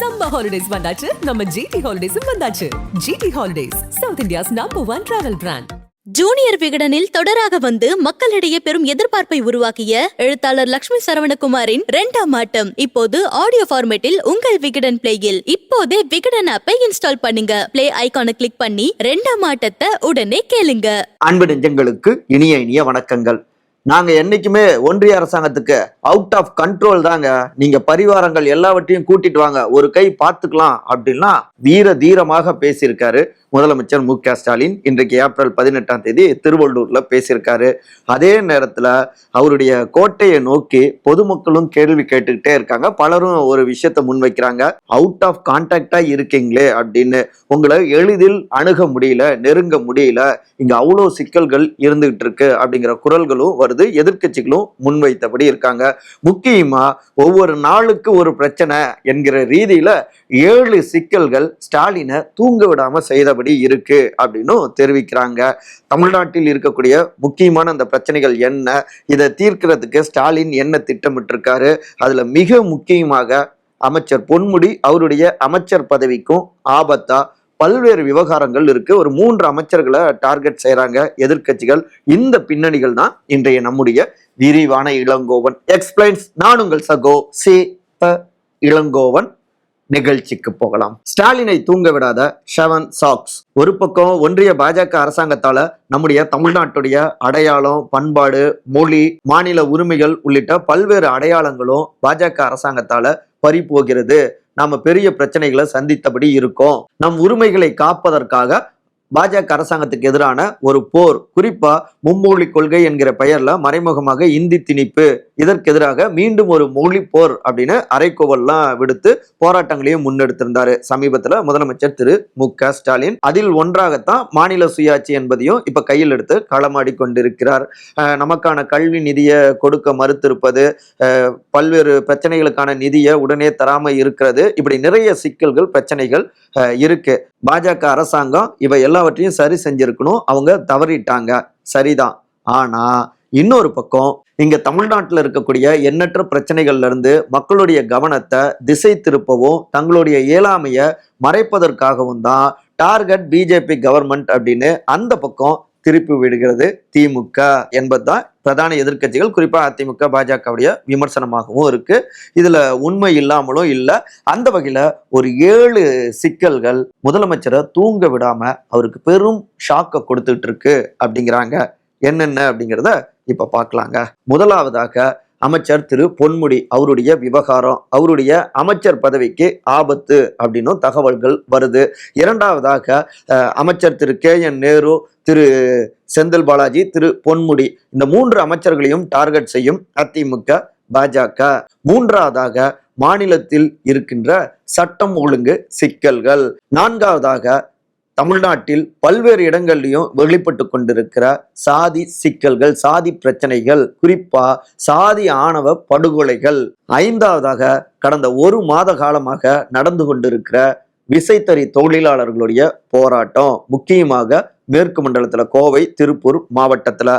Summer holidays வந்தாச்சு. நம்ம GT ஹாலிடேஸும் வந்தாச்சு. GT holidays South India's number one travel brand junior விகடனில் தொடராக வந்து மக்களிடையே பெரும் எதிர்பார்ப்பை உருவாக்கிய எழுத்தாளர் லட்சுமி சரவணகுமாரின் இரண்டாம் ஆட்டம். இப்போது ஆடியோ ஃபார்மேட்டில் உங்கள் விகடன் பிளேயில் இப்போதே விகடன் ஆப்பை இன்ஸ்டால் பண்ணுங்க. பிளே ஐகானை கிளிக் பண்ணி இரண்டாம் ஆட்டத்தை உடனே கேளுங்க. அன்பு நெஞ்சங்களுக்கு இனிய இனிய வணக்கங்கள். நாங்க என்னைக்குமே ஒன்றிய அரசாங்கத்துக்கு அவுட் ஆஃப் கண்ட்ரோல் தாங்க. நீங்க பரிவாரங்கள் எல்லாவற்றையும் கூட்டிட்டு வாங்க. ஒரு கை பார்த்துக்கலாம் அப்படின்னா வீர தீரமாக பேசியிருக்காரு. முதலமைச்சர் மு க ஸ்டாலின் இன்றைக்கு ஏப்ரல் பதினெட்டாம் தேதி திருவள்ளூர்ல பேசியிருக்காரு. அதே நேரத்துல அவருடைய கோட்டையை நோக்கி பொதுமக்களும் கேள்வி கேட்டுக்கிட்டே இருக்காங்க. பலரும் ஒரு விஷயத்த முன்வைக்கிறாங்க. அவுட் ஆஃப் கான்டாக்டா இருக்கீங்களே அப்படின்னு. உங்களை எளிதில் அணுக முடியல நெருங்க முடியல. இங்க அவ்வளோ சிக்கல்கள் இருந்துகிட்டு இருக்கு அப்படிங்கிற குரல்களும் வருது. எதிர்க்கட்சிகளும் முன்வைத்தபடி இருக்காங்க. முக்கியமா ஒவ்வொரு நாளுக்கு ஒரு பிரச்சனை என்கிற ரீதியில ஏழு சிக்கல்கள் ஸ்டாலினை தூங்க விடாம செய்தபடி இருக்கு அப்படின்னும் தெரிவிக்கிறாங்க. தமிழ்நாட்டில் இருக்கக்கூடிய முக்கியமான அந்த பிரச்சனைகள் என்ன? இதை தீர்க்கிறதுக்கு ஸ்டாலின் என்ன திட்டமிட்டிருக்காரு? அதுல மிக முக்கியமாக அமைச்சர் பொன்முடி அவருடைய அமைச்சர் பதவிக்கும் ஆபத்தா? பல்வேறு விவகாரங்கள் இருக்கு. ஒரு மூன்று அமைச்சர்களை டார்கெட் செய்யறாங்க எதிர்க்கட்சிகள். இந்த பின்னணிகள் தான் இன்றைய நம்முடைய விரிவான இளங்கோவன். எக்ஸ்பிளைன்ஸ் நான் உங்கள் சகோ சி ப இளங்கோவன். நிகழ்ச்சிக்கு போகலாம். ஸ்டாலினை தூங்க விடாத ஷவன் சாக்ஸ். ஒரு பக்கம் ஒன்றிய பாஜக அரசாங்கத்தால நம்முடைய தமிழ்நாட்டுடைய அடையாளம் பண்பாடு மொழி மாநில உரிமைகள் உள்ளிட்ட பல்வேறு அடையாளங்களும் பாஜக அரசாங்கத்தால பறிபோகிறது. நாம பெரிய பிரச்சனைகளை சந்தித்தபடி இருக்கோம். நம் உரிமைகளை காப்பதற்காக பாஜக அரசாங்கத்துக்கு எதிரான ஒரு போர். குறிப்பா மும்மொழி கொள்கை என்கிற பெயர்ல மறைமுகமாக இந்தி திணிப்பு. இதற்கு எதிராக மீண்டும் ஒரு மொழி போர் அப்படின்னு அரைக்கோவல்லாம் விடுத்து போராட்டங்களையும் முன்னெடுத்திருந்தாரு. சமீபத்துல முதலமைச்சர் திரு. மு. க. ஸ்டாலின். அதில் ஒன்றாகத்தான் மாநில சுயாட்சி என்பதையும் இப்ப கையில் எடுத்து களமாடி கொண்டிருக்கிறார் நமக்கான கல்வி நிதியை கொடுக்க மறுத்திருப்பது பல்வேறு பிரச்சனைகளுக்கான நிதியை உடனே தராம இருக்கிறது. இப்படி நிறைய சிக்கல்கள் பிரச்சனைகள் இருக்கு. பாஜக அரசாங்கம் இவை எல்லாம் எல்லாவற்றையும் சரி செஞ்சிருக்கணும். அவங்க தவறிட்டாங்க. சரிதான். ஆனா இன்னொரு பக்கம் இங்க தமிழ்நாட்டில் இருக்கக்கூடிய எண்ணற்ற பிரச்சனைகள்ல இருந்து மக்களுடைய கவனத்தை திசை திருப்பவும் தங்களுடைய இயலாமைய மறைப்பதற்காகவும் தான் டார்கெட் பிஜேபி கவர்மெண்ட் அப்படின்னு அந்த பக்கம் திருப்பி விடுகிறது திமுக என்பதுதான் பிரதான எதிர்க்கட்சிகள் குறிப்பாக அதிமுக பாஜகவுடைய விமர்சனமாகவும் இருக்கு. இதுல உண்மை இல்லாமலும் இல்லை. அந்த வகையில ஒரு ஏழு சிக்கல்கள் முதலமைச்சரை தூங்க விடாம அவருக்கு பெரும் ஷாக்கை கொடுத்துட்டு இருக்கு அப்படிங்கிறாங்க. என்னென்ன அப்படிங்கிறத இப்ப பார்க்கலாங்க. முதலாவதாக அமைச்சர் திரு பொன்முடி அவருடைய விவகாரம் அவருடைய அமைச்சர் பதவிக்கு ஆபத்து அப்படின்னும் தகவல்கள் வருது. இரண்டாவதாக அமைச்சர் திரு கே என் நேரு திரு செந்தில் பாலாஜி திரு பொன்முடி இந்த மூன்று அமைச்சர்களையும் டார்கெட் செய்யும் அதிமுக பாஜக. மூன்றாவதாக மாநிலத்தில் இருக்கின்ற சட்டம் ஒழுங்கு சிக்கல்கள். நான்காவதாக தமிழ்நாட்டில் பல்வேறு இடங்கள்லையும் வெளிப்பட்டு கொண்டிருக்கிற சாதி சிக்கல்கள் சாதி பிரச்சனைகள் குறிப்பா சாதி ஆணவ படுகொலைகள். ஐந்தாவதாக கடந்த ஒரு மாத காலமாக நடந்து கொண்டிருக்கிற விசைத்தறி தொழிலாளர்களுடைய போராட்டம். முக்கியமாக மேற்கு மண்டலத்துல கோவை திருப்பூர் மாவட்டத்துல.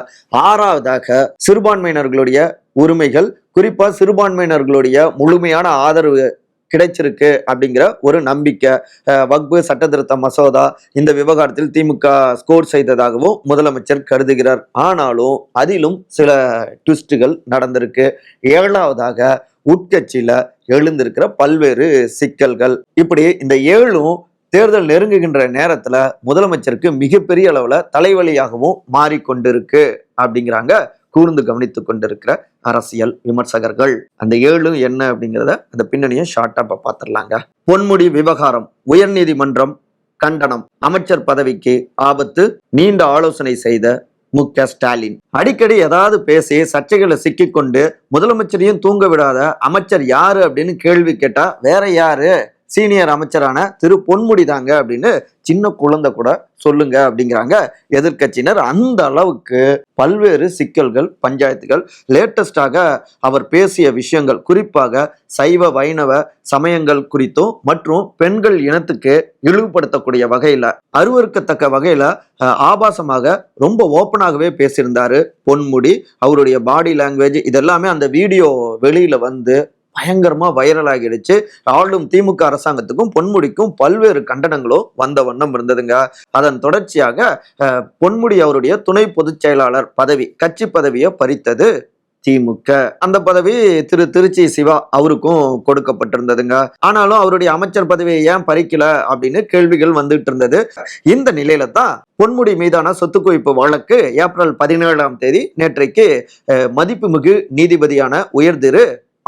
ஆறாவதாக சிறுபான்மையினர்களுடைய உரிமைகள் குறிப்பா சிறுபான்மையினர்களுடைய முழுமையான ஆதரவு கிடைச்சிருக்கு அப்படிங்கிற ஒரு நம்பிக்கை. அஹ் வக்பு சட்டத்திருத்த மசோதா இந்த விவகாரத்தில் திமுக ஸ்கோர் செய்ததாகவும் முதலமைச்சர் கருதுகிறார். ஆனாலும் அதிலும் சில ட்விஸ்டுகள் நடந்திருக்கு. ஏழாவதாக உட்கட்சியில எழுந்திருக்கிற பல்வேறு சிக்கல்கள். இப்படி இந்த ஏழும் தேர்தல் நெருங்குகின்ற நேரத்துல முதலமைச்சருக்கு மிகப்பெரிய அளவுல தலைவலியாகவும் மாறிக்கொண்டிருக்கு அப்படிங்கிறாங்க கூர்ந்து கவனித்துக் கொண்டிருக்கிற அரசியல் விமர்சகர்கள். அந்த ஏழு என்ன அப்படிங்கிறத அந்த பின்னணியை ஷார்ட்டா இப்ப பார்த்துடலாங்க பொன்முடி விவகாரம் உயர்நீதிமன்றம் கண்டனம். அமைச்சர் பதவிக்கு ஆபத்து நீண்ட ஆலோசனை செய்த மு. க. ஸ்டாலின். அடிக்கடி ஏதாவது பேசி சர்ச்சைகளை சிக்கிக்கொண்டு முதலமைச்சரையும் தூங்க விடாத அமைச்சர் யாரு அப்படின்னு கேள்வி கேட்டா வேற யாரு? சீனியர் அமைச்சரான திரு பொன்முடி தாங்க அப்படின்னு சின்ன குழந்தை கூட சொல்லுங்க அப்படிங்கிறாங்க. எதிர்க்கட்சியினர் அந்த அளவுக்கு பல்வேறு சிக்கல்கள் பஞ்சாயத்துகள் லேட்டஸ்டாக அவர் பேசிய விஷயங்கள் குறிப்பாக சைவ வைணவ சமயங்கள் குறித்தும் மற்றும் பெண்கள் இனத்துக்கு இழிவுபடுத்தக்கூடிய வகையில அருவருக்கத்தக்க வகையில ஆபாசமாக ரொம்ப ஓப்பனாகவே பேசியிருந்தாரு பொன்முடி. அவருடைய பாடி லாங்குவேஜ் இதெல்லாமே அந்த வீடியோ வெளியில வந்து பயங்கரமாக வைரல் ஆகிடுச்சு. ஆளும் திமுக அரசாங்கத்துக்கும் பொன்முடிக்கும் பல்வேறு கண்டனங்களும் வந்த வண்ணம் இருந்ததுங்க. அதன் தொடர்ச்சியாக பொன்முடி அவருடைய துணை பொதுச் செயலாளர் பதவி கட்சி பதவியை பறித்தது திமுக. அந்த பதவி திரு திருச்சி சிவா அவருக்கும் கொடுக்கப்பட்டிருந்ததுங்க. ஆனாலும் அவருடைய அமைச்சர் பதவியை ஏன் பறிக்கல அப்படின்னு கேள்விகள் வந்துட்டு இருந்தது. இந்த நிலையில தான் பொன்முடி மீதான சொத்து குவிப்பு வழக்கு ஏப்ரல் பதினேழாம் தேதி நேற்றைக்கு மதிப்புமிகு நீதிபதியான உயர்திரு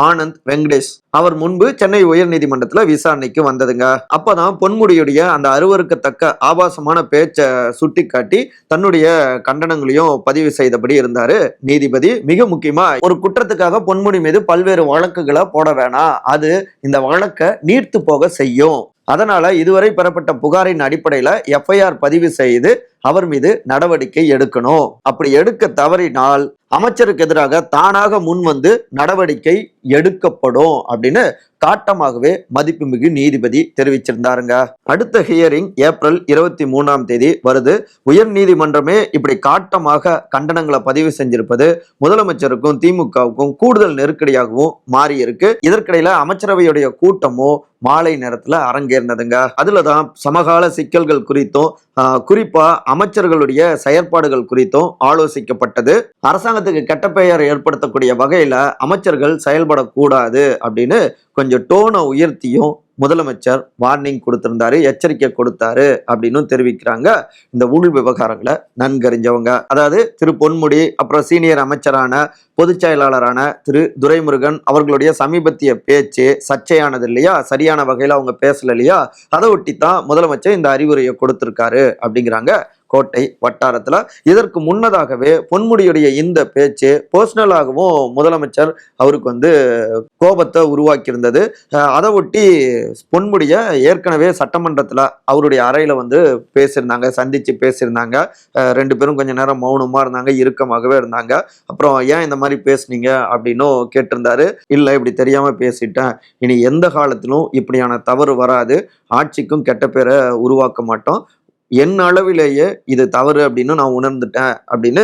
ஆனந்த் வெங்கடேஷ். அவர் முன்பு சென்னை உயர்நீதிமன்றத்துல விசாரணைக்கு வந்ததுங்க. அப்பதான் பொன்முடியுடைய அந்த அருவருக்கத்தக்க ஆபாசமான பேச்சை சுட்டிக்காட்டி தன்னுடைய கண்டனங்களையும் பதிவு செய்தபடி இருந்தாரு. நீதிபதி மிக முக்கியமா ஒரு குற்றத்துக்காக பொன்முடி மீது பல்வேறு வழக்குகளை போட வேணாம். அது இந்த வழக்கை நீர்த்து போக செய்யும். அதனால இதுவரை பெறப்பட்ட புகாரின் அடிப்படையில எஃப்ஐஆர் பதிவு செய்து அவர் மீது நடவடிக்கை எடுக்கணும். அப்படி எடுக்க தவறினால் அமைச்சருக்கு எதிராக தானாக முன் வந்து நடவடிக்கை எடுக்கப்படும் அப்படின்னு காட்டமாகவே மதிப்புமிகு நீதிபதி தெரிவிச்சிருந்தாருங்க. அடுத்த ஹியரிங் ஏப்ரல் இருபத்தி மூணாம் தேதி வருது. உயர் நீதிமன்றமே இப்படி காட்டமாக கண்டனங்களை பதிவு செஞ்சிருப்பது முதலமைச்சருக்கும் திமுகவுக்கும் கூடுதல் நெருக்கடியாகவும் மாறி இருக்கு இதற்கிடையில அமைச்சரவையுடைய கூட்டமும் மாலை நேரத்துல அரங்கேறினதுங்க. அதுலதான் சமகால சிக்கல்கள் குறித்தும் குறிப்பா அமைச்சர்களுடைய செயற்பாடுகள் குறித்தும் ஆலோசிக்கப்பட்டது. அரசாங்கத்துக்கு கெட்ட பெயர் ஏற்படுத்தக்கூடிய வகையில அமைச்சர்கள் செயல்படக்கூடாது அப்படின்னு கொஞ்சம் டோனை உயர்த்தியும் முதலமைச்சர் வார்னிங் கொடுத்திருந்தாரு எச்சரிக்கை கொடுத்தாரு அப்படின்னு தெரிவிக்கிறாங்க. இந்த உள் விவகாரங்களை நன்கறிஞ்சவங்க. அதாவது திரு பொன்முடி அப்புறம் சீனியர் அமைச்சரான பொதுச் செயலாளரான திரு துரைமுருகன் அவர்களுடைய சமீபத்திய பேச்சு சர்ச்சையானது இல்லையா? சரியான வகையில் அவங்க பேசல இல்லையா? அதை ஒட்டி தான் முதலமைச்சர் இந்த அறிவுரையை கொடுத்திருக்காரு அப்படிங்கிறாங்க. கோட்டை வட்டாரத்தில். இதற்கு முன்னதாகவே பொன்முடியுடைய இந்த பேச்சு பர்சனலாகவும் முதலமைச்சர் அவருக்கு வந்து கோபத்தை உருவாக்கியிருந்தது. அதை ஒட்டி பொன்முடிய ஏற்கனவே சட்டமன்றத்தில் அவருடைய அறையில் வந்து பேசியிருந்தாங்க சந்தித்து பேசியிருந்தாங்க. ரெண்டு பேரும் கொஞ்ச நேரம் மௌனமாக இருந்தாங்க இறுக்கமாகவே இருந்தாங்க. அப்புறம் ஏன் இந்த மாதிரி பேசுனீங்க அப்படின்னும் கேட்டிருந்தாரு. இல்லை இப்படி தெரியாமல் பேசிட்டேன். இனி எந்த காலத்திலும் இப்படியான தவறு வராது. ஆட்சிக்கும் கெட்ட பேரை உருவாக்க மாட்டோம். என் அளவிலேயே இது தவறு அப்படின்னு நான் உணர்ந்துட்டேன் அப்படின்னு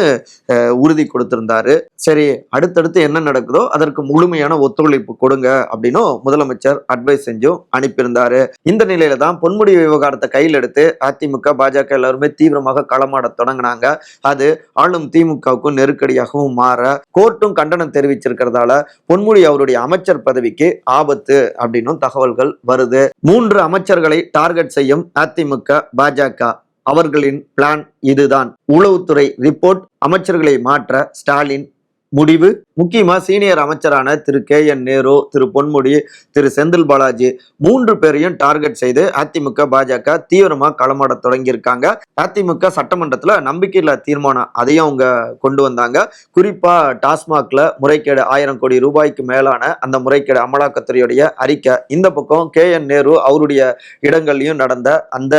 உறுதி கொடுத்திருந்தாரு. சரி அடுத்தடுத்து என்ன நடக்குதோ அதற்கு முழுமையான ஒத்துழைப்பு கொடுங்க அப்படின்னும் முதலமைச்சர் அட்வைஸ் செஞ்சும் அனுப்பியிருந்தாரு. இந்த நிலையில தான் பொன்முடி விவகாரத்தை கையில் எடுத்து அதிமுக பாஜக எல்லாருமே தீவிரமாக களமாட தொடங்கினாங்க. அது ஆளும் திமுகவுக்கும் நெருக்கடியாகவும் மாற கோர்ட்டும் கண்டனம் தெரிவிச்சிருக்கிறதால பொன்முடி அவருடைய அமைச்சர் பதவிக்கு ஆபத்து அப்படின்னும் தகவல்கள் வருது. மூன்று அமைச்சர்களை டார்கெட் செய்யும் அதிமுக பாஜக. அவர்களின் பிளான் இதுதான். உளவுத்துறை ரிப்போர்ட் அமைச்சர்களை மாற்ற ஸ்டாலின் முடிவு. முக்கியமா சீனியர் அமைச்சரான திரு கே என் நேரு திரு பொன்முடி திரு செந்தில் பாலாஜி மூன்று பேரையும் டார்கெட் செய்து அதிமுக பாஜக தீவிரமாக களமாட தொடங்கியிருக்காங்க. அதிமுக சட்டமன்றத்தில் நம்பிக்கையில்லா தீர்மானம் அதையும் அவங்க கொண்டு வந்தாங்க. குறிப்பாக டாஸ்மாக்ல முறைகேடு ஆயிரம் கோடி ரூபாய்க்கு மேலான அந்த முறைகேடு அமலாக்கத்துறையுடைய அறிக்கை. இந்த பக்கம் கே என் நேரு அவருடைய இடங்கள்லையும் நடந்த அந்த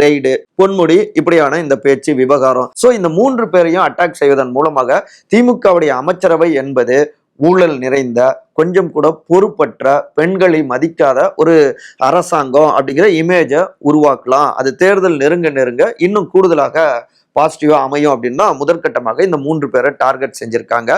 ரெய்டு. பொன்முடி இப்படியான இந்த பேச்சு விவகாரம். ஸோ இந்த மூன்று பேரையும் அட்டாக் செய்வதன் மூலமாக திமுகவுடைய அமைச்சரவை என்பது ஊழல் நிறைந்த கொஞ்சம் கூட பொறுப்பற்ற பெண்களை மதிக்காத ஒரு அரசாங்கம் அப்படிங்கிற இமேஜை உருவாக்கலாம். அது தேர்தல் நெருங்க நெருங்க இன்னும் கூடுதலாக பாசிட்டிவா அமையும் அப்படின்னா முதற்கட்டமாக இந்த மூன்று பேரை டார்கெட் செஞ்சுருக்காங்க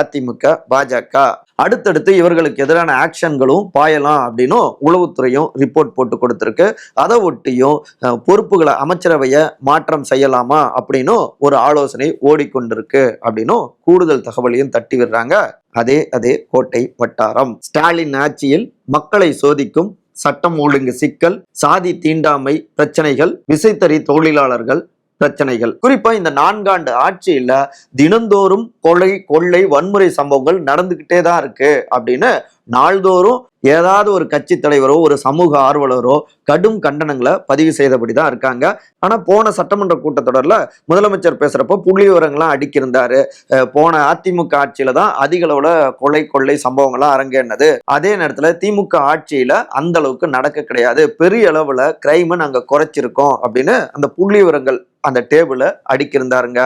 அதிமுக பாஜக. அடுத்தடுத்து இவர்களுக்கு எதிரான ஆக்ஷன்களும் பாயலாம் அப்படின்னும் உளவுத்துறையும் ரிப்போர்ட் போட்டு கொடுத்துருக்கு. அதை ஒட்டியும் பொறுப்புகளை அமைச்சரவையை மாற்றம் செய்யலாமா அப்படின்னும் ஒரு ஆலோசனை ஓடிக்கொண்டிருக்கு அப்படின்னும் கூடுதல் தகவலையும் தட்டி விடுறாங்க. அதே அதே கோட்டை வட்டாரம். ஸ்டாலின் ஆட்சியில் மக்களை சோதிக்கும் சட்டம் ஒழுங்கு சிக்கல் சாதி தீண்டாமை பிரச்சனைகள் விசைத்தறி தொழிலாளர்கள் பிரச்சனைகள். குறிப்பா இந்த நான்காண்டு ஆட்சியில தினந்தோறும் கொலை கொள்ளை வன்முறை சம்பவங்கள் நடந்துகிட்டே தான் இருக்கு அப்படின்னு நாள்தோறும் ஏதாவது ஒரு கட்சி தலைவரோ ஒரு சமூக ஆர்வலரோ கடும் கண்டனங்களை பதிவு செய்தபடி தான் இருக்காங்க. ஆனால் போன சட்டமன்ற கூட்டத்தொடரில் முதலமைச்சர் பேசுகிறப்ப புள்ளி விவரங்கள்லாம் அடிக்கிருந்தாரு. போன அதிமுக ஆட்சியில் தான் அதிக அளவில் கொலை கொள்ளை சம்பவங்கள்லாம் அரங்கேறினது. அதே நேரத்தில் திமுக ஆட்சியில் அந்த அளவுக்கு நடக்க கிடையாது. பெரிய அளவில் கிரைமை நாங்கள் குறைச்சிருக்கோம் அப்படின்னு அந்த புள்ளி விவரங்கள் அந்த டேபிளை அடிக்கிருந்தாருங்க.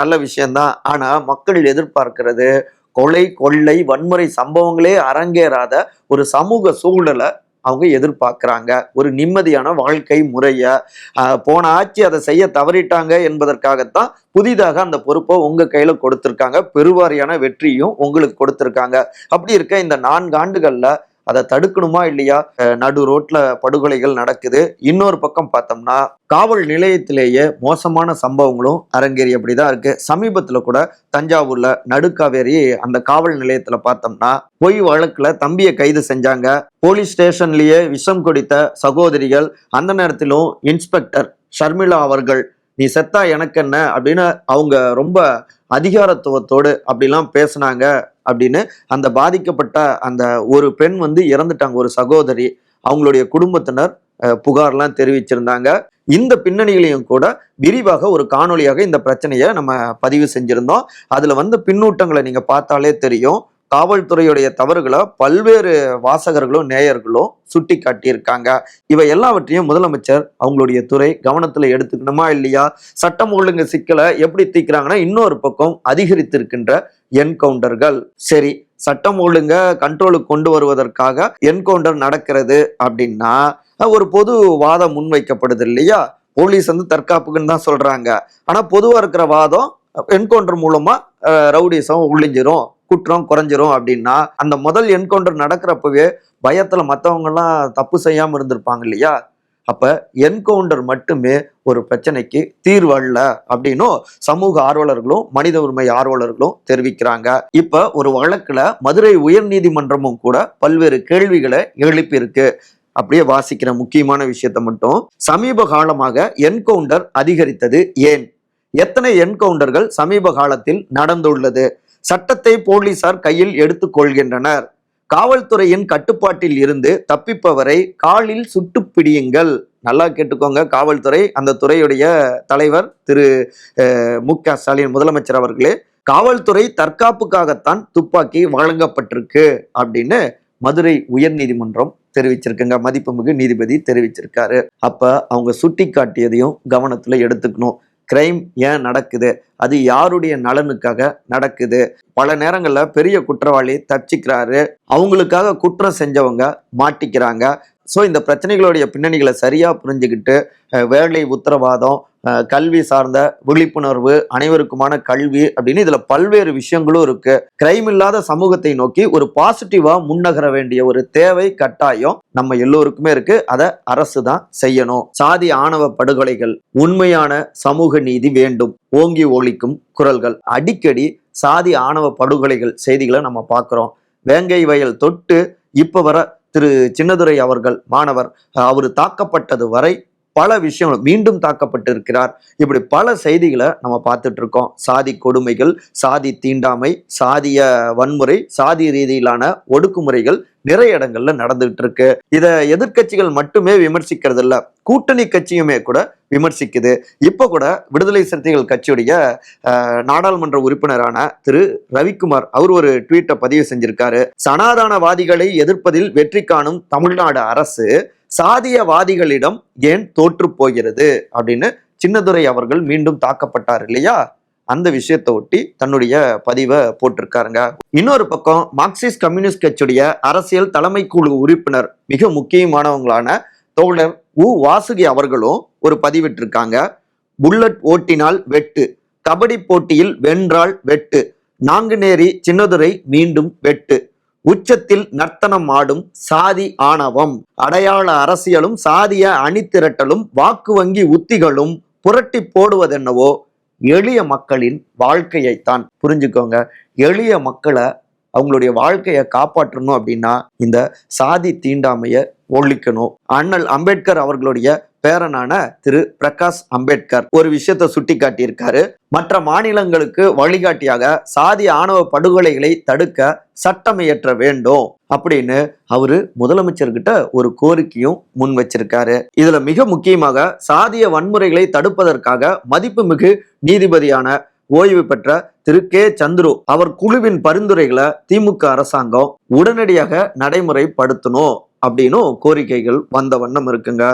நல்ல விஷயம்தான். ஆனால் மக்கள் எதிர்பார்க்கிறது கொலை கொள்ளை வன்முறை சம்பவங்களே அரங்கேறாத ஒரு சமூக சூழலை அவங்க எதிர்பார்க்குறாங்க. ஒரு நிம்மதியான வாழ்க்கை முறையை போன ஆட்சி அதை செய்ய தவறிட்டாங்க என்பதற்காகத்தான் புதிதாக அந்த பொறுப்பை உங்கள் கையில் கொடுத்துருக்காங்க. பெருவாரியான வெற்றியும் உங்களுக்கு கொடுத்துருக்காங்க. அப்படி இருக்க இந்த நான்கு ஆண்டுகளில் அதை தடுக்கணுமா இல்லையா? நடு ரோட்ல படுகொலைகள் நடக்குது. இன்னொரு பக்கம் பார்த்தோம்னா காவல் நிலையத்திலேயே மோசமான சம்பவங்களும் அரங்கேறி அப்படிதான் இருக்கு. சமீபத்துல கூட தஞ்சாவூர்ல நடுக்காவேரி அந்த காவல் நிலையத்துல பார்த்தோம்னா பொய் வழக்குல தம்பியை கைது செஞ்சாங்க. போலீஸ் ஸ்டேஷன்லயே விஷம் குடித்த சகோதரிகள் அந்த நேரத்திலும் இன்ஸ்பெக்டர் ஷர்மிளா அவர்கள் நீ செத்தா எனக்கு என்ன? அப்படின்னு அவங்க ரொம்ப அதிகாரத்துவத்தோடு அப்படிலாம் பேசுனாங்க. அப்படின்னு அந்த பாதிக்கப்பட்ட அந்த ஒரு பெண் வந்து இறந்துட்டாங்க. ஒரு சகோதரி அவங்களுடைய குடும்பத்தினர் புகார்லாம் தெரிவிச்சிருந்தாங்க. இந்த பின்னணிகளையும் கூட விரிவாக ஒரு காணொலியாக இந்த பிரச்சனையை நம்ம பதிவு செஞ்சுருந்தோம். அதில் வந்த பின்னூட்டங்களை நீங்கள் பார்த்தாலே தெரியும். காவல்துறையுடைய தவறுகளை பல்வேறு வாசகர்களும் நேயர்களும் சுட்டி காட்டியிருக்காங்க இவை எல்லாவற்றையும் முதலமைச்சர் அவங்களுடைய துறை கவனத்தில் எடுத்துக்கணுமா இல்லையா? சட்டம் ஒழுங்கு சிக்கலை எப்படி தீர்க்கிறாங்கன்னா இன்னொரு பக்கம் அதிகரித்திருக்கின்ற என்கவுண்டர்கள். சரி சட்டம் ஒழுங்க கண்ட்ரோலுக்கு கொண்டு வருவதற்காக என்கவுண்டர் நடக்கிறது அப்படின்னா ஒரு பொது வாதம் முன்வைக்கப்படுது இல்லையா? போலீஸ் வந்து தற்காப்புக்குன்னு தான் சொல்றாங்க. ஆனா பொதுவா இருக்கிற வாதம் என்கவுண்டர் மூலமா ரவுடிசம் ஒழிஞ்சிரும் குற்றம் குறைஞ்சிரும் அப்படின்னா அந்த முதல் என்கவுண்டர் நடக்கிறப்பவே பயத்துல மத்தவங்க தப்பு செய்யாம இருந்திருப்பாங்க இல்லையா? அப்ப என்கவுண்டர் மட்டுமே ஒரு பிரச்சனைக்கு தீர்வு அல்ல அப்படின்னும் சமூக ஆர்வலர்களும் மனித உரிமை ஆர்வலர்களும் தெரிவிக்கிறாங்க. இப்ப ஒரு வழக்குல மதுரை உயர்நீதிமன்றமும் கூட பல்வேறு கேள்விகளை எழுப்பியிருக்கு. அப்படியே வாசிக்கிற முக்கியமான விஷயத்தை மட்டும் சமீப காலமாக என்கவுண்டர் அதிகரித்தது ஏன்? எத்தனை என்கவுண்டர்கள் சமீப காலத்தில் நடந்துள்ளது? சட்டத்தை போலீசார் கையில் எடுத்துக் கொள்கின்றனர். காவல்துறையின் கட்டுப்பாட்டில் இருந்து தப்பிப்பவரை காலில் சுட்டு பிடியுங்கள். நல்லா கேட்டுக்கோங்க காவல்துறை. அந்த துறையுடைய தலைவர் திரு மு க ஸ்டாலின் முதலமைச்சர் அவர்களே காவல்துறை தற்காப்புக்காகத்தான் துப்பாக்கி வழங்கப்பட்டிருக்கு அப்படின்னு மதுரை உயர்நீதிமன்றம் தெரிவிச்சிருக்குங்க. மதிப்புமிகு நீதிபதி தெரிவிச்சிருக்காரு. அப்ப அவங்க சுட்டி காட்டியதையும் கவனத்துல எடுத்துக்கணும். கிரைம் ஏன் நடக்குது? அது யாருடைய நலனுக்காக நடக்குது? பல நேரங்களில் பெரிய குற்றவாளி தப்பிச்சுக்கிறாரு. அவங்களுக்காக குற்றம் செஞ்சவங்க மாட்டிக்கிறாங்க. ஸோ இந்த பிரச்சனைகளுடைய பின்னணிகளை சரியாக புரிஞ்சுக்கிட்டு வேலை உத்தரவாதம் கல்வி சார்ந்த விழிப்புணர்வு அனைவருக்குமான கல்வி அப்படின்னு இதுல பல்வேறு விஷயங்களும் இருக்கு. கிரைம் இல்லாத சமூகத்தை நோக்கி ஒரு பாசிட்டிவா முன்னகர வேண்டிய ஒரு தேவை கட்டாயம் நம்ம எல்லோருக்குமே இருக்கு. அதை அரசு தான் செய்யணும். சாதி ஆணவ படுகொலைகள் உண்மையான சமூக நீதி வேண்டும். ஓங்கி ஒழிக்கும் குரல்கள். அடிக்கடி சாதி ஆணவ படுகொலைகள் செய்திகளை நம்ம பார்க்குறோம். வேங்கை வயல் தொட்டு இப்போ வர திரு. சின்னதுரை அவர்கள் மாணவர் அவர் தாக்கப்பட்டது வரை பல விஷயங்கள் மீண்டும் தாக்கப்பட்டிருக்கிறார். இப்படி பல செய்திகளை நம்ம பார்த்துட்டு இருக்கோம் சாதி கொடுமைகள் சாதி தீண்டாமை சாதிய வன்முறை சாதி ரீதியிலான ஒடுக்குமுறைகள் நிறைய இடங்கள்ல நடந்துட்டு இருக்கு இதை எதிர்க்கட்சிகள் மட்டுமே விமர்சிக்கிறது இல்ல கூட்டணி கட்சியுமே கூட விமர்சிக்குது. இப்போ கூட விடுதலை சிறுத்தைகள் கட்சியுடைய நாடாளுமன்ற உறுப்பினரான திரு. ரவிக்குமார் அவர் ஒரு ட்வீட்டை பதிவு செஞ்சிருக்காரு. சனாதானவாதிகளை எதிர்ப்பதில் வெற்றி காணும் தமிழ்நாடு அரசு சாதியவாதிகளிடம் ஏன் தோற்று போகிறது? அப்படின்னு சின்னதுரை அவர்கள் மீண்டும் தாக்கப்பட்டார் இல்லையா? அந்த விஷயத்தை ஒட்டி தன்னுடைய பதிவை போட்டிருக்காருங்க. இன்னொரு பக்கம் மார்க்சிஸ்ட் கம்யூனிஸ்ட் கட்சியுடைய அரசியல் தலைமை குழு உறுப்பினர் மிக முக்கியமானவங்களான தோழர் உ. வாசுகி அவர்களும் ஒரு பதிவிட்டிருக்காங்க. புல்லட் ஓட்டினால் வெட்டு கபடி போட்டியில் வென்றால் வெட்டு நாங்குநேரி சின்னதுரை மீண்டும் வெட்டு உச்சத்தில் நர்த்தனம் ஆடும் சாதி ஆணவம். அடையாள அரசியலும் சாதிய அணிதிரட்டலும் வாக்கு வங்கி உத்திகளும் புரட்டி போடுவதென்னவோ எளிய மக்களின் வாழ்க்கையைத்தான். புரிஞ்சுக்கோங்க. எளிய மக்களை அவங்களுடைய வாழ்க்கையை காப்பாற்றணும் அப்படின்னா இந்த சாதி தீண்டாமைய ஒழிக்கணும். அண்ணல் அம்பேத்கர் அவர்களுடைய பேரனான திரு பிரகாஷ் அம்பேத்கர் ஒரு விஷயத்தை சுட்டி காட்டியிருக்காரு மற்ற மாநிலங்களுக்கு வழிகாட்டியாக சாதி ஆணவ படுகொலைகளை தடுக்க சட்டம் இயற்ற வேண்டும் அப்படின்னு அவரு முதலமைச்சர்கிட்ட ஒரு கோரிக்கையும் முன் வச்சிருக்காரு. இதுல மிக முக்கியமாக சாதிய வன்முறைகளை தடுப்பதற்காக மதிப்புமிகு நீதிபதியான ஓய்வு பெற்ற திரு கே. சந்துரு அவர் குழுவின் பரிந்துரைகளை திமுக அரசாங்கம் உடனடியாக நடைமுறைப்படுத்தணும் அப்படின்னும் கோரிக்கைகள் வந்த வண்ணம் இருக்குங்க.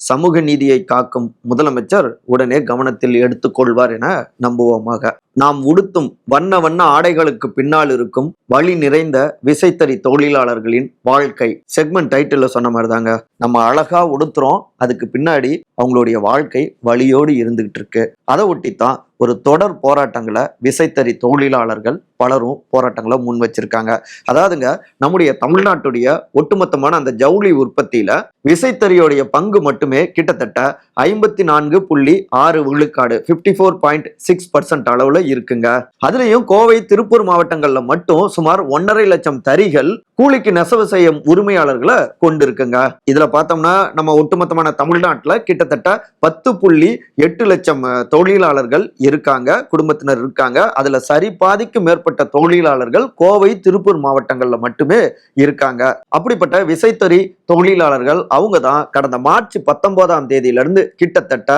சமூக நீதியை காக்கும் முதலமைச்சர் உடனே கவனத்தில் எடுத்துக்கொள்வார் என நம்புவோமாக. நாம் உடுத்தும் வண்ண வண்ண ஆடைகளுக்கு பின்னால் இருக்கும் வழி நிறைந்த விசைத்தறி தொழிலாளர்களின் வாழ்க்கை. செக்மெண்ட் டைட்டில் சொன்ன மாதிரி தாங்க நம்ம அழகா உடுத்துறோம் அதுக்கு பின்னாடி அவங்களுடைய வாழ்க்கை வழியோடு இருந்துகிட்டு இருக்கு. அதை ஒட்டித்தான் ஒரு தொடர் போராட்டங்களை விசைத்தறி தொழிலாளர்கள் பலரும் போராட்டங்களை முன் வச்சிருக்காங்க. அதாவதுங்க நம்முடைய தமிழ்நாட்டுடைய ஒட்டுமொத்தமான அந்த ஜவுளி உற்பத்தியில விசைத்தறியோடைய பங்கு மட்டுமே கிட்டத்தட்ட ஐம்பத்தி நான்கு புள்ளி ஆறு விழுக்காடு fifty four point six percent அளவுல இருக்குங்க. அதுலயும் கோவை திருப்பூர் மாவட்டங்கள்ல மட்டும் சுமார் ஒன்றரை லட்சம் தறிகள் கூலிக்கு நெசவு செய்யும் உரிமையாளர்களை கொண்டிருக்குங்க. இதுல பார்த்தோம்னா நம்ம ஒட்டுமொத்தமான தமிழ்நாட்டுல கிட்டத்தட்ட பத்து புள்ளி எட்டு லட்சம் தொழிலாளர்கள் இருக்காங்க குடும்பத்தினர் இருக்காங்க. அதுல சரி பாதிக்கு மேற்பட்ட தொழிலாளர்கள் கோவை திருப்பூர் மாவட்டங்கள்ல மட்டுமே இருக்காங்க. அப்படிப்பட்ட விசைத்தறி தொழிலாளர்கள் அவங்க தான் கடந்த மார்ச் பத்தொன்பதாம் தேதியிலிருந்து கிட்டத்தட்ட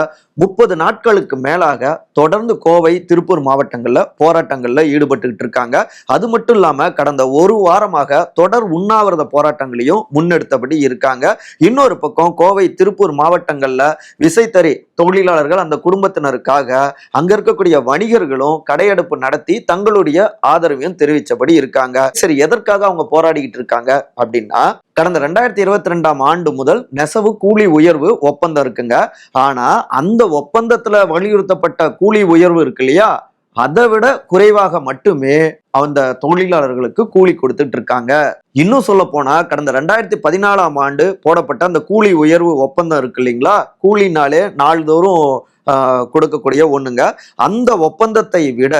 முப்பது நாட்களுக்கு மேலாக தொடர்ந்து கோவை திருப்பூர் மாவட்டங்களில் போராட்டங்களில் ஈடுபட்டுக்கிட்டு இருக்காங்க. அது மட்டும் இல்லாமல் கடந்த ஒரு வாரமாக தொடர் உண்ணாவிரத போராட்டங்களையும் முன்னெடுத்தபடி இருக்காங்க. இன்னொரு பக்கம் கோவை திருப்பூர் மாவட்டங்கள்ல விசைத்தறி தொழிலாளர்கள் அந்த குடும்பத்தினருக்காக அங்க இருக்கக்கூடிய வணிகர்களும் கடையெடுப்பு நடத்தி தங்களுடைய ஆதரவையும் தெரிவித்தபடி இருக்காங்க. சரி எதற்காக அவங்க போராடிக்கிட்டு இருக்காங்க அப்படின்னா கடந்த ரெண்டாயிரத்தி இருபத்தி ரெண்டாம் ஆண்டு முதல் நெசவு கூலி உயர்வு ஒப்பந்தம் இருக்குங்க. ஆனா அந்த ஒப்பந்தத்துல வலியுறுத்தப்பட்ட கூலி உயர்வு இருக்கு இல்லையா? அதை விட குறைவாக மட்டுமே அந்த தொழிலாளர்களுக்கு கூலி கொடுத்துட்டு இருக்காங்க. இன்னும் சொல்ல போனா கடந்த ரெண்டாயிரத்தி பதினாலாம் ஆண்டு போடப்பட்ட அந்த கூலி உயர்வு ஒப்பந்தம் இருக்கு இல்லைங்களா? கூலினாலே நாள்தோறும் கொடுக்கக்கூடிய ஒண்ணுங்க. அந்த ஒப்பந்தத்தை விட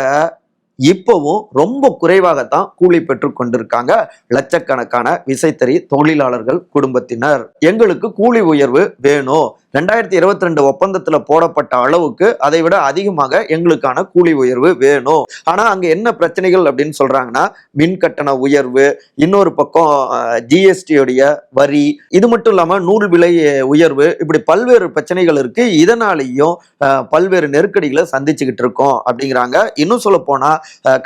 இப்பவும் ரொம்ப குறைவாகத்தான் கூலி பெற்று கொண்டிருக்காங்க. லட்சக்கணக்கான விசைத்தறி தொழிலாளர்கள் குடும்பத்தினர். எங்களுக்கு கூலி உயர்வு வேணும். ரெண்டாயிரத்தி இருபத்தி ரெண்டு ஒப்பந்தத்துல போடப்பட்ட அளவுக்கு அதை விட அதிகமாக எங்களுக்கான கூலி உயர்வு வேணும். ஆனா அங்க என்ன பிரச்சனைகள் அப்படின்னு சொல்றாங்கன்னா மின் கட்டண உயர்வு இன்னொரு பக்கம் ஜிஎஸ்டியோடைய வரி இது மட்டும் இல்லாம நூல் விலை உயர்வு இப்படி பல்வேறு பிரச்சனைகள் இருக்கு. இதனாலேயும் பல்வேறு நெருக்கடிகளை சந்திச்சுக்கிட்டு இருக்கோம் அப்படிங்கிறாங்க. இன்னும் சொல்ல போனா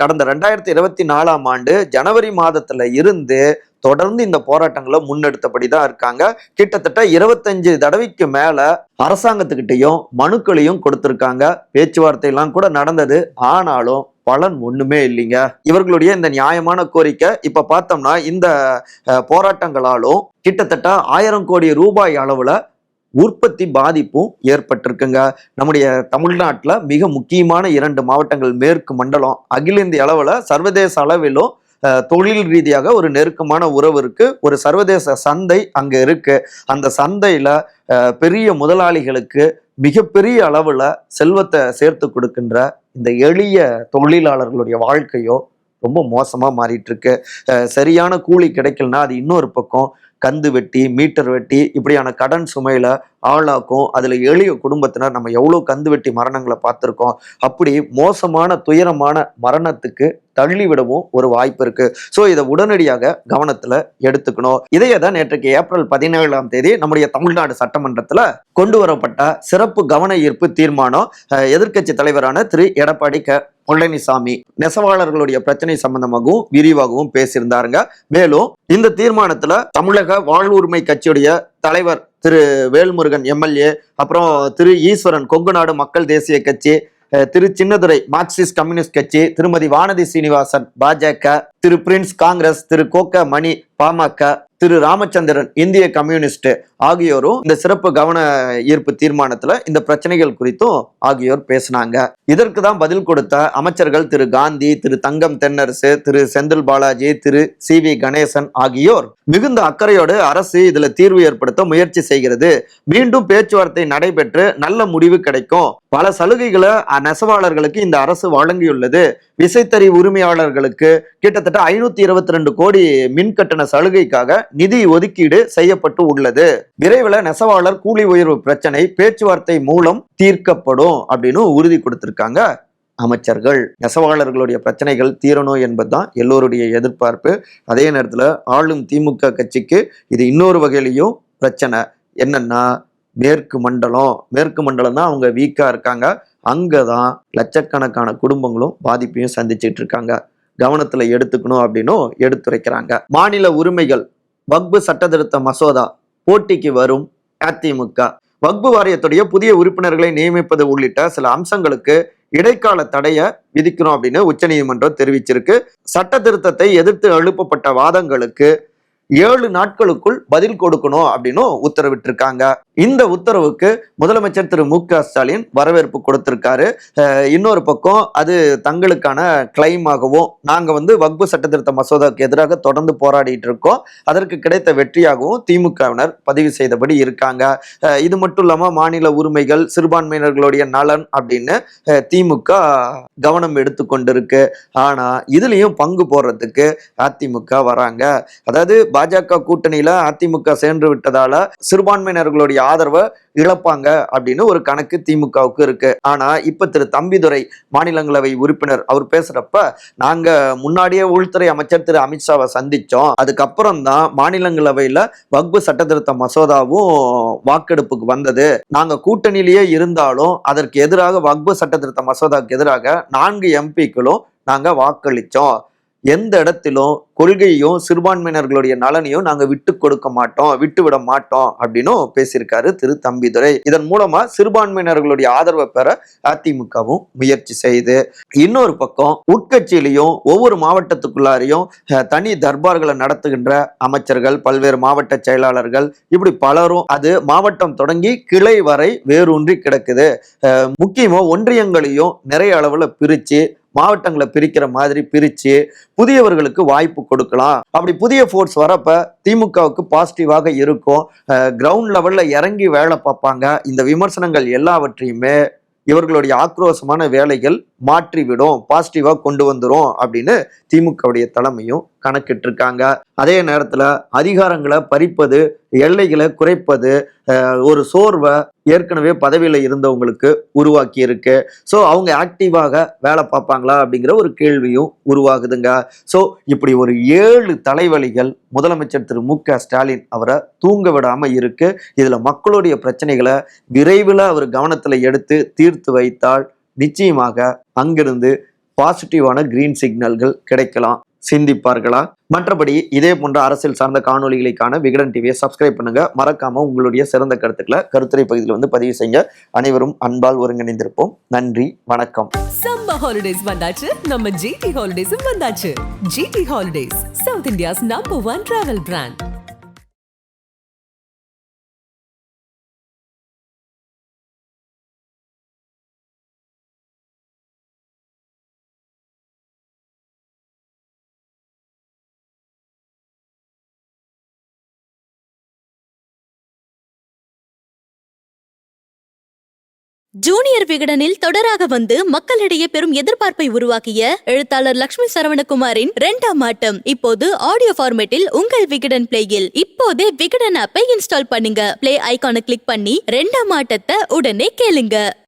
கடந்த ரெண்டாயிரத்தி இருபத்தி நாலாம் ஆண்டு ஜனவரி மாதத்துல இருந்து தொடர்ந்து இந்த போராட்டங்களை முன்னெடுத்தபடி தான் இருக்காங்க. கிட்டத்தட்ட இருபத்தஞ்சு தடவைக்கு மேல அரசாங்கத்துக்கிட்டையும் மனுக்களையும் கொடுத்திருக்காங்க. பேச்சுவார்த்தை எல்லாம் கூட நடந்தது. ஆனாலும் பலன் ஒண்ணுமே இல்லைங்க. இவர்களுடைய இந்த நியாயமான கோரிக்கை இப்ப பார்த்தோம்னா இந்த போராட்டங்களாலும் கிட்டத்தட்ட ஆயிரம் கோடி ரூபாய் அளவுல உற்பத்தி பாதிப்பும் ஏற்பட்டிருக்குங்க. நம்முடைய தமிழ்நாட்டில் மிக முக்கியமான இரண்டு மாவட்டங்கள் மேற்கு மண்டலம். அகில இந்திய அளவில் சர்வதேச அளவிலும் தொழில் ரீதியாக ஒரு நெருக்கமான உறவு இருக்கு. ஒரு சர்வதேச சந்தை அங்க இருக்கு. அந்த சந்தையில பெரிய முதலாளிகளுக்கு மிகப்பெரிய அளவுல செல்வத்தை சேர்த்து கொடுக்கின்ற இந்த எளிய தொழிலாளர்களுடைய வாழ்க்கையோ ரொம்ப மோசமா மாறிட்டு இருக்கு. சரியான கூலி கிடைக்கலனா அது இன்னொரு பக்கம். கந்து வெட்டி மீட்டர் வெட்டி இப்படியான கடன் சுமையில ஆளாக்கும் அதுல எளிய குடும்பத்தினர் நம்ம எவ்வளவு கந்து வெட்டி மரணங்களை பார்த்துருக்கோம். அப்படி மோசமான துயரமான மரணத்துக்கு தள்ளிவிடவும் ஒரு வாய்ப்பு இருக்கு. ஸோ இதை உடனடியாக கவனத்துல எடுத்துக்கணும். இதையே தான் நேற்றுக்கு ஏப்ரல் பதினேழாம் தேதி நம்முடைய தமிழ்நாடு சட்டமன்றத்தில் கொண்டு வரப்பட்ட சிறப்பு கவன ஈர்ப்பு தீர்மானம் எதிர்க்கட்சி தலைவரான திரு. எடப்பாடி க பழனிசாமி நெசவாளர்களுடைய பிரச்சனை சம்பந்தமாகவும் விரிவாகவும் பேசியிருந்தாருங்க. மேலும் இந்த தீர்மானத்துல தமிழக வாழ்வுரிமை கட்சியுடைய தலைவர் திரு வேல்முருகன் எம்எல்ஏ அப்புறம் திரு ஈஸ்வரன் கொங்குநாடு மக்கள் தேசிய கட்சி திரு சின்னதுரை மார்க்சிஸ்ட் கம்யூனிஸ்ட் கட்சி திருமதி வானதி சீனிவாசன் பாஜக திரு பிரின்ஸ் காங்கிரஸ் திரு கோக்க மணி பாமக திரு ராமச்சந்திரன் இந்திய கம்யூனிஸ்ட் ஆகியோரும் இந்த சிறப்பு கவன ஈர்ப்பு தீர்மானத்துல இந்த பிரச்சனைகள் குறித்தும் ஆகியோர் பேசினாங்க. இதற்கு தான் பதில் கொடுத்த அமைச்சர்கள் திரு காந்தி திரு தங்கம் தென்னரசு திரு செந்தில் பாலாஜி திரு சி வி கணேசன் ஆகியோர் மிகுந்த அக்கறையோடு அரசு இதுல தீர்வு ஏற்படுத்த முயற்சி செய்கிறது. மீண்டும் பேச்சுவார்த்தை நடைபெற்று நல்ல முடிவு கிடைக்கும். பல சலுகைகளை நெசவாளர்களுக்கு இந்த அரசு வழங்கியுள்ளது. விசைத்தறி உரிமையாளர்களுக்கு கிட்டத்தட்ட ஐநூத்தி இருபத்தி ரெண்டு கோடி மின் கட்டண சலுகைக்காக நிதி ஒதுக்கீடு செய்யப்பட்டு உள்ளது. விரைவில் நெசவாளர் கூலி உயர்வு பிரச்சனை பேச்சுவார்த்தை மூலம் தீர்க்கப்படும் அப்படின்னு உறுதி கொடுத்திருக்காங்க அமைச்சர்கள். நெசவாளர்களுடைய பிரச்சனைகள் தீரணும் என்பதுதான் எல்லோருடைய எதிர்பார்ப்பு. அதே நேரத்தில் ஆளும் திமுக கட்சிக்கு இது இன்னொரு வகையிலையும் பிரச்சனை. என்னன்னா மேற்கு மண்டலம் மேற்கு மண்டலம் தான் அவங்க வீக்காக இருக்காங்க. அங்கே தான் லட்சக்கணக்கான குடும்பங்களும் பாதிப்பையும் சந்திச்சிட்டு இருக்காங்க. கவனத்தில் எடுத்துக்கணும் அப்படின்னும் எடுத்துரைக்கிறாங்க. மாநில உரிமைகள் வக்பு சட்டத்திருத்த மசோதா போட்டிக்கு வரும் அதிமுக. வக்பு வாரியத்துடைய புதிய உறுப்பினர்களை நியமிப்பது உள்ளிட்ட சில அம்சங்களுக்கு இடைக்கால தடைய விதிக்கணும் அப்படின்னு உச்சநீதிமன்றம் தெரிவிச்சிருக்கு. சட்ட திருத்தத்தை எதிர்த்து எழுப்பப்பட்ட வாதங்களுக்கு ஏழு நாட்களுக்குள் பதில் கொடுக்கணும் அப்படின்னு உத்தரவிட்டிருக்காங்க. இந்த உத்தரவுக்கு முதலமைச்சர் திரு மு க ஸ்டாலின் வரவேற்பு கொடுத்திருக்காரு. இன்னொரு பக்கம் அது தங்களுக்கான கிளைமாகவும் நாங்கள் வந்து வக்பு சட்டத்திருத்த மசோதாவுக்கு எதிராக தொடர்ந்து போராடிட்டு இருக்கோம். அதற்கு கிடைத்த வெற்றியாகவும் திமுகவினர் பதிவு செய்தபடி இருக்காங்க. இது மட்டும் இல்லாமல் மாநில உரிமைகள் சிறுபான்மையினர்களுடைய நலன் அப்படின்னு திமுக கவனம் எடுத்துக்கொண்டிருக்கு. ஆனால் இதுலேயும் பங்கு போடுறதுக்கு அதிமுக வராங்க. அதாவது பாஜக கூட்டணியில அதிமுக சேர்ந்து விட்டதால சிறுபான்மையினர்களுடைய ஆதரவை இழப்பாங்க அப்படின்னு ஒரு கணக்கு திமுகவுக்கு இருக்கு. ஆனா இப்ப திரு தம்பிதுரை மாநிலங்களவை உறுப்பினர் அவர் பேசுறப்ப நாங்க முன்னாடியே உள்துறை அமைச்சர் திரு அமித்ஷாவை சந்திச்சோம். அதுக்கப்புறம் தான் மாநிலங்களவையில வகுப்பு சட்டத்திருத்த மசோதாவும் வாக்கெடுப்புக்கு வந்தது. நாங்க கூட்டணியிலேயே இருந்தாலும் அதற்கு எதிராக வக்பு சட்டத்திருத்த மசோதாவுக்கு எதிராக நான்கு எம்பிக்களும் நாங்க வாக்களிச்சோம். எந்த இடத்திலும் கொள்கையும் சிறுபான்மையினர்களுடைய நலனையும் நாங்க விட்டு கொடுக்க மாட்டோம் விட்டு விட மாட்டோம் அப்படின்னும் பேசியிருக்காரு திரு தம்பிதுரை. இதன் மூலமா சிறுபான்மையினர்களுடைய ஆதரவை பெற அதிமுகவும் முயற்சி செய்து. இன்னொரு பக்கம் உட்கட்சியிலையும் ஒவ்வொரு மாவட்டத்துக்குள்ளாரையும் தனி தர்பார்களை நடத்துகின்ற அமைச்சர்கள் பல்வேறு மாவட்ட செயலாளர்கள் இப்படி பலரும் அது மாவட்டம் தொடங்கி கிளை வரை வேரூன்றி கிடக்குது. முக்கியமா ஒன்றியங்களையும் நிறைய அளவுல பிரிச்சு மாவட்டங்களை பிரிக்கிற மாதிரி பிரித்து புதியவர்களுக்கு வாய்ப்பு கொடுக்கலாம். அப்படி புதிய ஃபோர்ஸ் வரப்ப திமுகவுக்கு பாசிட்டிவாக இருக்கும். கிரவுண்ட் லெவலில் இறங்கி வேலை பார்ப்பாங்க. இந்த விமர்சனங்கள் எல்லாவற்றையுமே இவர்களுடைய ஆக்ரோஷமான வேலைகள் மாற்றிவிடும். பாசிட்டிவாக கொண்டு வந்துடும் அப்படின்னு திமுகவுடைய தலைமையும் கணக்கிட்டு இருக்காங்க அதே நேரத்துல அதிகாரங்களை பறிப்பது எல்லைகளை குறைப்பது ஒரு சோர்வை ஏற்கனவே பதவியில் இருந்தவங்களுக்கு உருவாக்கி இருக்கு ஸோ அவங்க ஆக்டிவாக வேலை பார்ப்பாங்களா அப்படிங்கிற ஒரு கேள்வியும் உருவாகுதுங்க. ஸோ இப்படி ஒரு ஏழு தலைவலிகள் முதலமைச்சர் திரு மு க ஸ்டாலின் அவரை தூங்க விடாமல் இருக்கு. இதில் மக்களுடைய பிரச்சனைகளை விரைவில் அவர் கவனத்தில் எடுத்து தீர்த்து வைத்தால் நிச்சயமாக அங்கிருந்து பாசிட்டிவான கிரீன் சிக்னல்கள் கிடைக்கலாம். சிந்திப்பார்களா? மற்றபடி இதே போன்ற அரசியல் சார்ந்த காணொலிகளுக்கான விகடன் டிவியை சப்ஸ்கிரைப் பண்ணுங்க. மறக்காம உங்களுடைய சிறந்த கருத்துக்களை கருத்துரை பகுதியில் வந்து பதிவு செய்ய அனைவரும் அன்பால் ஒருங்கிணைந்திருப்போம். நன்றி வணக்கம். சம்ம ஹாலிடேஸ் வந்தாச்சு. நம்ம ஜிடி ஹாலிடேஸும் வந்தாச்சு. GT holidays South India's number one travel brand junior விகடனில் தொடராக வந்து மக்களிடையே பெரும் எதிர்பார்ப்பை உருவாக்கிய எழுத்தாளர் லட்சுமி சரவணகுமாரின் இரண்டாம் ஆட்டம். இப்போது ஆடியோ ஃபார்மேட்டில் உங்கள் விகடன் பிளேயில் இப்போதே விகடன் ஆப்பை இன்ஸ்டால் பண்ணுங்க. பிளே ஐகானை கிளிக் பண்ணி ரெண்டாம் ஆட்டத்தை உடனே கேளுங்க.